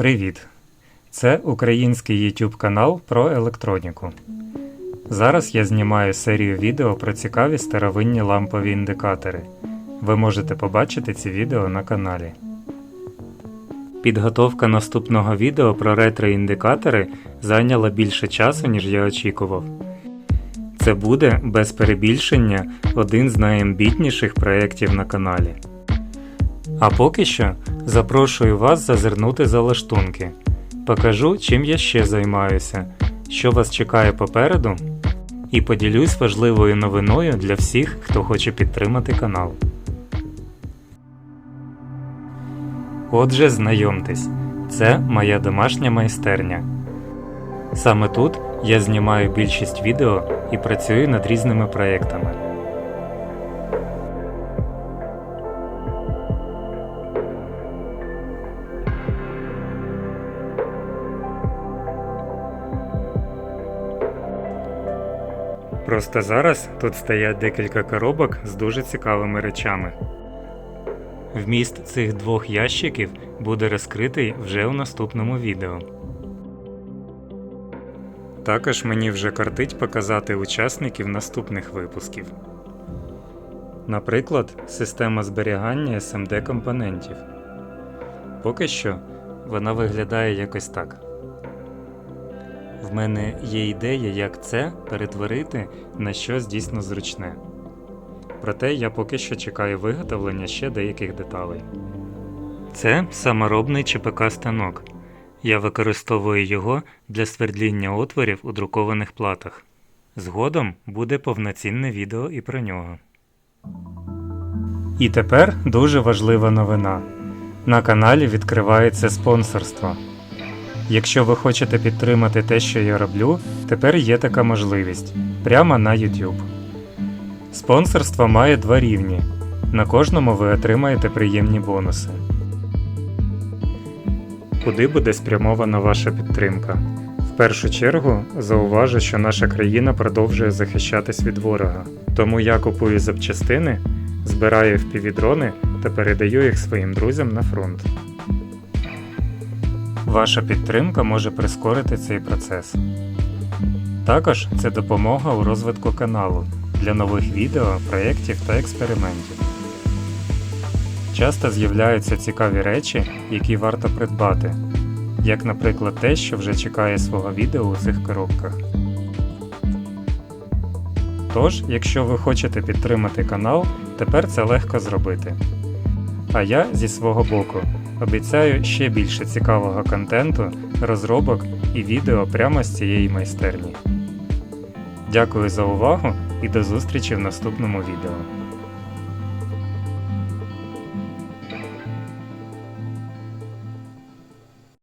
Привіт! Це український YouTube канал про електроніку. Зараз я знімаю серію відео про цікаві старовинні лампові індикатори. Ви можете побачити ці відео на каналі. Підготовка наступного відео про ретро-індикатори зайняла більше часу, ніж я очікував. Це буде без перебільшення один з найамбітніших проєктів на каналі. А поки що запрошую вас зазирнути за лаштунки. Покажу, чим я ще займаюся, що вас чекає попереду, і поділюсь важливою новиною для всіх, хто хоче підтримати канал. Отже, знайомтесь, це моя домашня майстерня. Саме тут я знімаю більшість відео і працюю над різними проєктами. Просто зараз тут стоять декілька коробок з дуже цікавими речами. Вміст цих двох ящиків буде розкритий вже у наступному відео. Також мені вже кортить показати учасників наступних випусків. Наприклад, система зберігання SMD компонентів. Поки що вона виглядає якось так. В мене є ідея, як це перетворити на щось дійсно зручне. Проте я поки що чекаю виготовлення ще деяких деталей. Це саморобний ЧПК станок. Я використовую його для свердління отворів у друкованих платах. Згодом буде повноцінне відео і про нього. І тепер дуже важлива новина. На каналі відкривається спонсорство. Якщо ви хочете підтримати те, що я роблю, тепер є така можливість прямо на YouTube. Спонсорство має два рівні. На кожному ви отримаєте приємні бонуси. Куди буде спрямована ваша підтримка? В першу чергу зауважу, що наша країна продовжує захищатись від ворога. Тому я купую запчастини, збираю впівдрони та передаю їх своїм друзям на фронт. Ваша підтримка може прискорити цей процес. Також це допомога у розвитку каналу для нових відео, проєктів та експериментів. Часто з'являються цікаві речі, які варто придбати, як, наприклад, те, що вже чекає свого відео у цих коробках. Тож, якщо ви хочете підтримати канал, тепер це легко зробити. А я зі свого боку обіцяю ще більше цікавого контенту, розробок і відео прямо з цієї майстерні. Дякую за увагу і до зустрічі в наступному відео.